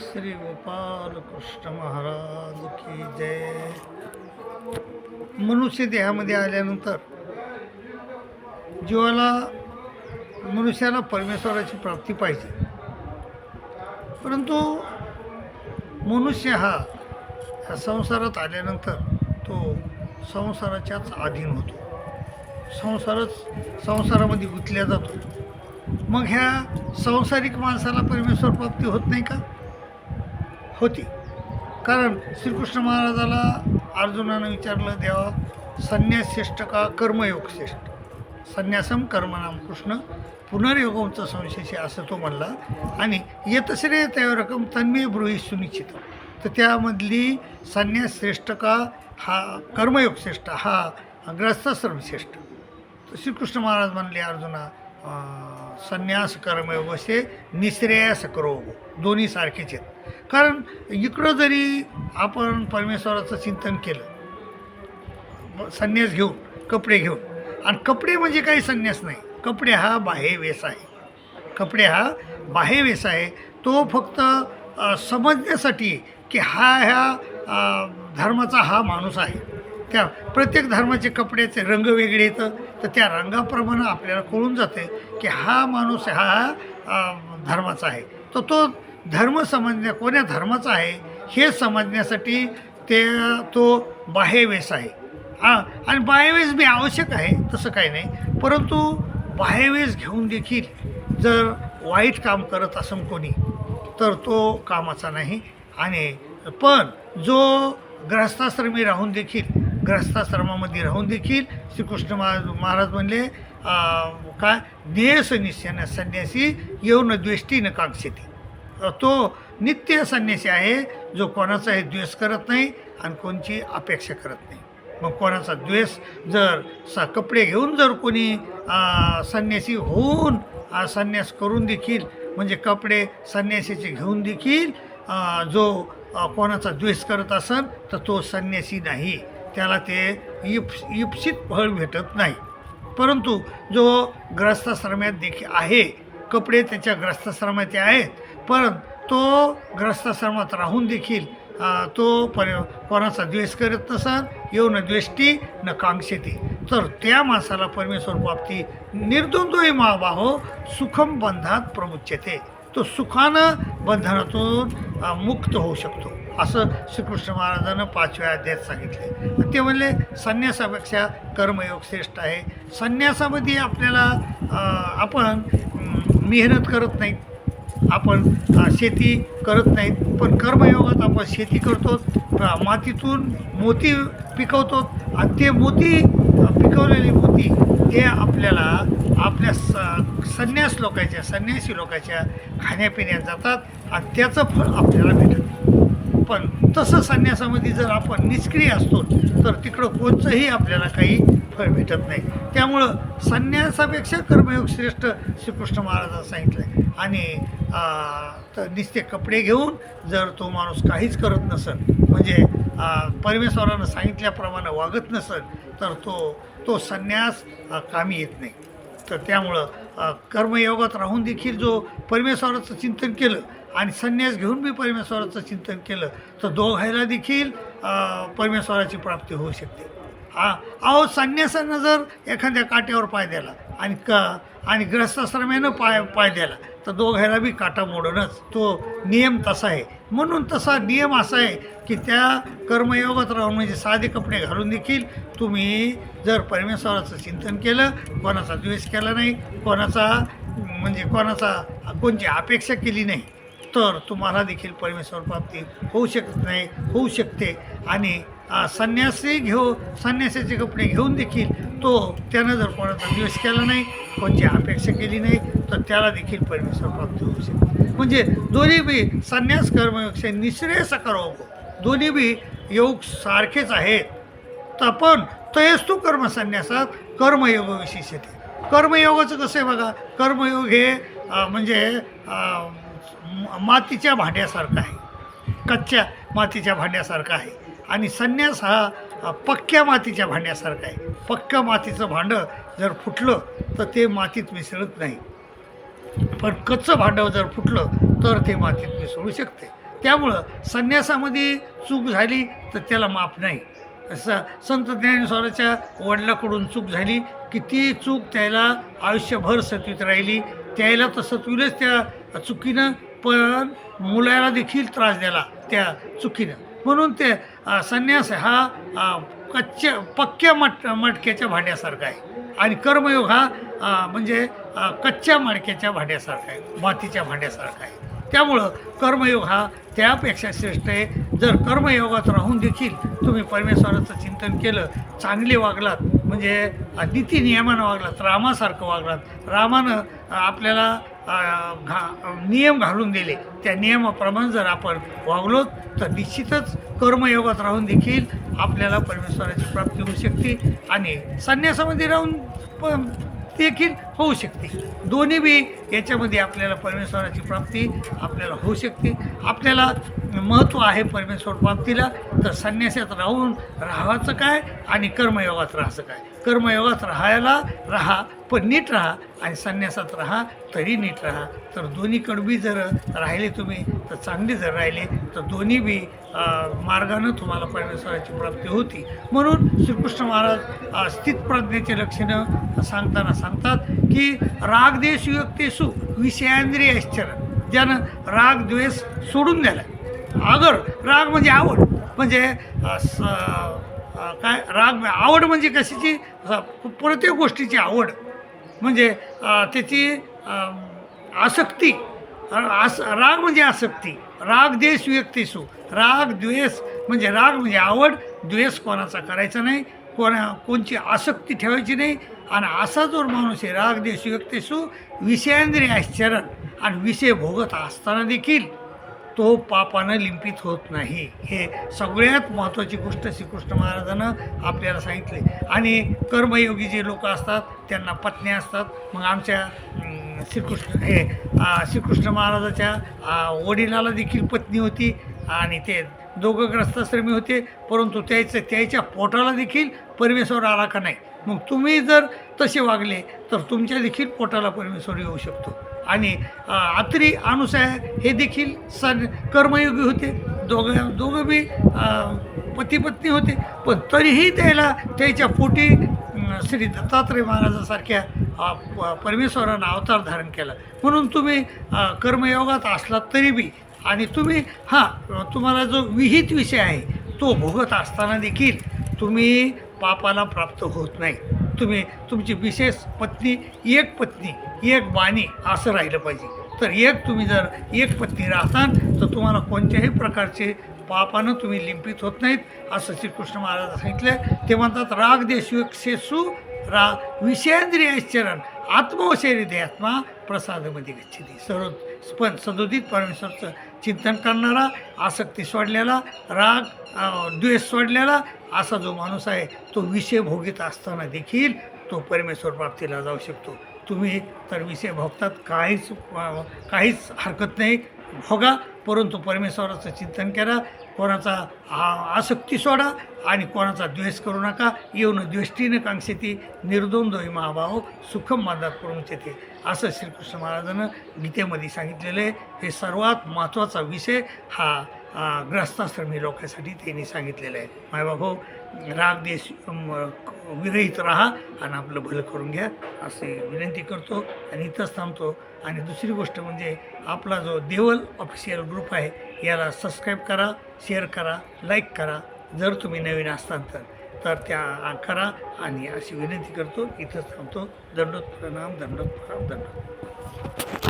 श्री गोपाल कृष्ण महाराज की जय. मनुष्य देहामध्ये आल्यानंतर जीवाला मनुष्याला परमेश्वराची प्राप्ती पाहिजे. परंतु मनुष्य हा ह्या संसारात आल्यानंतर तो संसाराच्याच अधीन होतो. संसारच संसारामध्ये गुंतल्या जातो. मग ह्या संसारिक माणसाला परमेश्वर प्राप्ती होत नाही का? होती. कारण श्रीकृष्ण महाराजाला अर्जुनानं विचारलं देवा संन्यास श्रेष्ठ का कर्मयोग श्रेष्ठ? संन्यासम कर्मनाम कृष्ण पुनर्योगमचा संशयशी असं तो म्हणला आणि येतश्रेय त्या रकम तन्मय ब्रुही सुनिश्चित तर त्यामधली संन्यास श्रेष्ठ का हा कर्मयोग श्रेष्ठ हा ग्रस्ताश्रम श्रेष्ठ तर श्रीकृष्ण महाराज म्हणले अर्जुना संन्यास कर्मयोग असे निश्रेयास करो दोन्ही सारखेच आहेत. कारण इकडं जरी आपण परमेश्वराचं चिंतन केलं संन्यास घेऊन कपडे घेऊन आणि कपडे म्हणजे काही संन्यास नाही. कपडे हा बाह्य वेस आहे. कपडे हा बाह्य वेस आहे. तो फक्त समजण्यासाठी की हा ह्या धर्माचा हा माणूस आहे. त्या प्रत्येक धर्माचे कपड्याचे रंग वेगळे येतं. तर त्या रंगाप्रमाणे आपल्याला कळून जाते की हा माणूस हा धर्माचा आहे. तर तो धर्म समजण्या कोण्या धर्माचा आहे हे समजण्यासाठी ते तो बाह्यवेस आहे. हां आणि बाह्यवेस बी आवश्यक आहे तसं काही नाही. परंतु बाह्यवेस घेऊन देखील जर वाईट काम करत असं कोणी तर तो कामाचा नाही. आणि पण जो ग्रहस्थाश्रमी राहून देखील ग्रहस्थाश्रमामध्ये राहून देखील श्रीकृष्ण महाराज महाराज म्हणले काय देश निश्चय संन्यासी येऊन द्वेष्टी न कांक्षती तो नित्य संन्यासी आहे जो कोणाचाही द्वेष करत नाही आणि कोणची अपेक्षा करत नाही. मग कोणाचा द्वेष जर सा कपडे घेऊन जर कोणी संन्यासी होऊन संन्यास करून देखील म्हणजे कपडे संन्यासीचे घेऊन देखील जो कोणाचा द्वेष करत असन तर तो संन्यासी नाही. त्याला ते इप इप्सित फळ भेटत नाही. परंतु जो ग्रस्ताश्रमात देखील आहे कपडे त्याच्या ग्रस्ताश्रमाचे आहेत पण तो ग्रस्ताश्रमात राहून देखील तो पर कोणाचा द्वेष करत नसन न द्वेष्टी न कांक्षेती तर त्या माणसाला परमेश्वर बाबती निर्द्वंद्वही महाबाहो सुखम बंधात प्रमुच्यते. तो सुखानं बंधनातून मुक्त होऊ शकतो. असं श्रीकृष्ण महाराजानं पाचव्या अध्यायात सांगितले. ते म्हणले संन्यासापेक्षा कर्मयोग श्रेष्ठ आहे. संन्यासामध्ये आपल्याला आपण मेहनत करत नाहीत. आपण शेती करत नाहीत पण कर्मयोगात आपण शेती करतो मातीतून मोती पिकवतो आणि ते मोती पिकवलेली मोती ते आपल्याला आपल्या स संन्यास लोकांच्या संन्यासी लोकांच्या खाण्यापिण्यात जातात आणि त्याचं फळ आपल्याला भेटत पण तसं संन्यासामध्ये जर आपण निष्क्रिय असतो तर तिकडं कोणचंही आपल्याला काही फळ भेटत नाही. त्यामुळं संन्यासापेक्षा कर्मयोग श्रेष्ठ श्रीकृष्ण महाराजांनी सांगितलं आणि तर नुसते कपडे घेऊन जर तो माणूस काहीच करत नसेल म्हणजे परमेश्वरानं सांगितल्याप्रमाणे वागत नसेल तर तो तो संन्यास कामी येत नाही. तर त्यामुळं कर्मयोगात राहून देखील जो परमेश्वराचं चिंतन केलं आणि संन्यास घेऊन मी परमेश्वराचं चिंतन केलं तर दोघायला देखील परमेश्वराची प्राप्ती होऊ शकते. हा. अहो संन्यासानं जर एखाद्या काट्यावर पाय दिला आणि क आणि ग्रस्ताश्रमेनं पाय पाय दिला तर दोघायला बी काटा मोडूनच. तो नियम तसा आहे. म्हणून तसा नियम असा आहे की त्या कर्मयोगात राहून म्हणजे साधे कपडे घालून देखील तुम्ही जर परमेश्वराचं चिंतन केलं कोणाचा द्वेष केला नाही कोणाचा म्हणजे कोणाचा कोणची अपेक्षा केली नाही तर तुम्हाला देखील परमेश्वर प्राप्ती होऊ शकत नाही होऊ शकते. आणि संन्यासी घेऊ संन्यासाचे कपडे घेऊन देखील तो त्यानं जर कोणाचा द्वेष केला नाही कोणची अपेक्षा केली नाही तर त्याला देखील परमेश्वर प्राप्ती होऊ शकते. म्हणजे दोन्ही बी संन्यास कर्मयोग निश्रेयस करो दोन्ही बी योग सारखेच आहेत. तर पण तयस्तू कर्म संन्यासात कर्मयोग विशेष येते कर्मयोगाचं कसं आहे बघा? कर्मयोग हे म्हणजे मातीच्या भांड्यासारखं आहे. कच्च्या मातीच्या भांड्यासारखं आहे. आणि संन्यास हा पक्क्या मातीच्या भांड्यासारखा आहे. पक्क्या मातीचं भांडं जर फुटलं तर ते मातीत मिसळत नाही. पण कच्चं भांडं जर फुटलं तर ते मातीत मिसळू शकते. त्यामुळं संन्यासामध्ये चूक झाली तर त्याला माफ नाही. स संत ज्ञानेश्वराच्या वडिलाकडून चूक झाली की ती चूक त्याला आयुष्यभर सतवीत राहिली. त्याला तर सत्वीलच त्या चुकीनं पण मुलाला देखील त्रास दिला त्या चुकीनं. म्हणून ते संन्यास हा कच्च्या पक्क्या मट मटक्याच्या भांड्यासारखा आहे. आणि कर्मयोग हा म्हणजे कच्च्या मडक्याच्या भांड्यासारखा आहे मातीच्या भांड्यासारखा आहे. त्यामुळं कर्मयोग हा त्यापेक्षा श्रेष्ठ आहे. जर कर्मयोगात राहून देखील तुम्ही परमेश्वराचं चिंतन केलं चांगले वागलात म्हणजे नीती नीतिनियमानं वागलात रामासारखं वागलात रामानं आपल्याला घा नियम घालून दिले. त्या नियमाप्रमाणे जर आपण वागलो तर निश्चितच कर्मयोगात राहून देखील आपल्याला परमेश्वराची प्राप्ती होऊ शकते आणि संन्यासामध्ये राहून पण देखील होऊ शकते. दोन्ही बी याच्यामध्ये आपल्याला परमेश्वराची प्राप्ती आपल्याला होऊ शकते. आपल्याला महत्त्व आहे परमेश्वर प्राप्तीला तर संन्यासात राहून राहायचं काय आणि कर्मयोगात राहायचं काय? कर्मयोगात राहायला राहा पण नीट राहा आणि संन्यासात राहा तरी नीट राहा. तर दोन्ही कडबी जर राहिले तुम्ही तर चांगले जर राहिले तर दोन्ही बी मार्गानं तुम्हाला परमेश्वराची प्राप्ती होती. म्हणून श्रीकृष्ण महाराज स्थितप्रज्ञेचे लक्षणं सांगताना सांगतात की रागदेश युक्तेसु विषयांद्रिय आश्चर्य ज्यानं राग द्वेष सोडून द्यायला. अगर राग म्हणजे आवड म्हणजे स- काय राग म्हणजे आवड म्हणजे कशाची? प्रत्येक गोष्टीची आवड. म्हणजे त्याची आसक्ती. आस राग म्हणजे आसक्ती. राग देश व्यक्तीसू राग द्वेष म्हणजे राग म्हणजे आवड. द्वेष कोणाचा करायचा नाही. कोणा कोणची आसक्ती ठेवायची नाही. आणि असा जो माणूस आहे राग देश व्यक्तीसू विषयांद्रिय आश्चरण आणि विषय भोगत असताना देखील तो पापानं लिंपित होत नाही. हे सगळ्यात महत्त्वाची गोष्ट श्रीकृष्ण महाराजानं आपल्याला सांगितले. आणि कर्मयोगी जे लोक असतात त्यांना पत्न्या असतात. मग आमच्या श्रीकृष्ण हे श्रीकृष्ण महाराजाच्या वडिलाला देखील पत्नी होती आणि ते दोघं ग्रस्ताश्रमी होते परंतु त्याचं त्याच्या पोटाला देखील परमेश्वर आला का नाही? मग तुम्ही जर तसे वागले तर तुमच्या देखील पोटाला परमेश्वर येऊ शकतो. आणि अत्री अनुसाया अनुसया हे देखील स कर्मयोगी होते. दोघं दोघं बी पती पत्नी होते. पण तरीही त्याला त्याच्या पोटी श्री दत्तात्रय महाराजासारख्या परमेश्वरानं अवतार धारण केला. म्हणून तुम्ही कर्मयोगात असलात तरी बी आणि तुम्ही हां तुम्हाला जो विहित विषय आहे तो भोगत असताना देखील तुम्ही पापाला प्राप्त होत नाही. तुम्ही तुमची विशेष पत्नी एक पत्नी एक बाणी असं राहिलं पाहिजे. तर एक तुम्ही जर एक पत्नी राहताल तर तुम्हाला कोणत्याही प्रकारचे पापानं तुम्ही लिंपित होत नाहीत असं श्रीकृष्ण महाराज सांगितलं ते म्हणतात राग देशु रा विषयांद्रियाश्चरण आत्मवशरी देहात्मा प्रसादमध्ये गच्छती. सर्व पण सदोदित परमेश्वरचं चिंतन करणारा आसक्ती सोडलेला राग द्वेष सोडलेला असा जो माणूस आहे तो विषय भोगीत असताना देखील तो परमेश्वर प्राप्तीला जाऊ शकतो. तुम्ही तर विषय भोगतात काहीच काहीच हरकत नाही. भोगा परंतु परमेश्वराचं चिंतन करा. कोणाचा आ- आसक्ती सोडा आणि कोणाचा द्वेष करू नका. येऊन द्वेष्टीनं कांक्षेती निर्द्वंद्वी महाभाव सुखम मार्गात करून येते असं श्रीकृष्ण महाराजानं गीतेमध्ये सांगितलेलं आहे. हे सर्वात महत्त्वाचा विषय हा ग्रस्ताश्रमी लोकांसाठी त्यांनी सांगितलेलं आहे. मायबाभाऊ राग देश विरहित राहा आणि आपलं भलं करून घ्या. असे विनंती करतो आणि इथंच थांबतो. आणि दुसरी गोष्ट म्हणजे आपला जो देवल ऑफिशियल ग्रुप आहे याला सबस्क्राईब करा शेअर करा लाईक करा. जर तुम्ही नवीन असताल तर तर त्या करा आणि अशी विनंती करतो. इथंच थांबतो. दंडोत प्रणाम दंडोत प्रणाम दंडोत